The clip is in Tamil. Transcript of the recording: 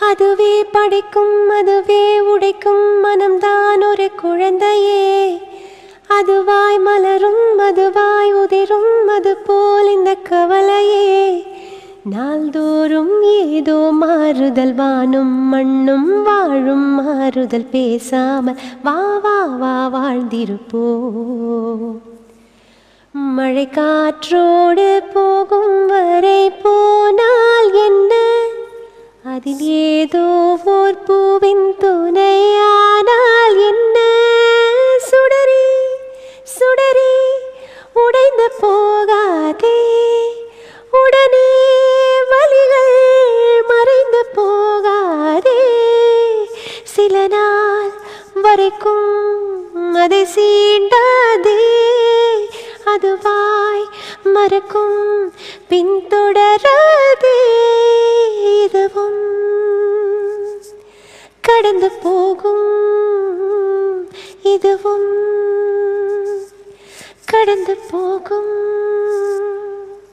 அதுவே படைக்கும் அதுவே உடைக்கும் மனம்தான் ஒரு குழந்தையே. அதுவாய் மலரும் அதுவாய் உதிரும் அது போல் இந்த கவலையே. நாள்தோறும் ஏதோ மாறுதல் வானும் மண்ணும் வாழும் மாறுதல் பேசாமல் வா வா வா வாழ்ந்திருப்போ. மழை காற்றோடு போகும் வரை அதில் ஏதோ ஓர் பூவின் துணையானால் என்ன? சுடரி சுடரி உடைந்து போகாதே. உடனே வலிகள் மறைந்து போகாதே. சில நாள் வரைக்கும் அதை சீண்டாதே. அதுவாய் மறக்கும் பின்தொடராதே. இதுவும் கடந்து போகும். இதுவும் கடந்து போகும்.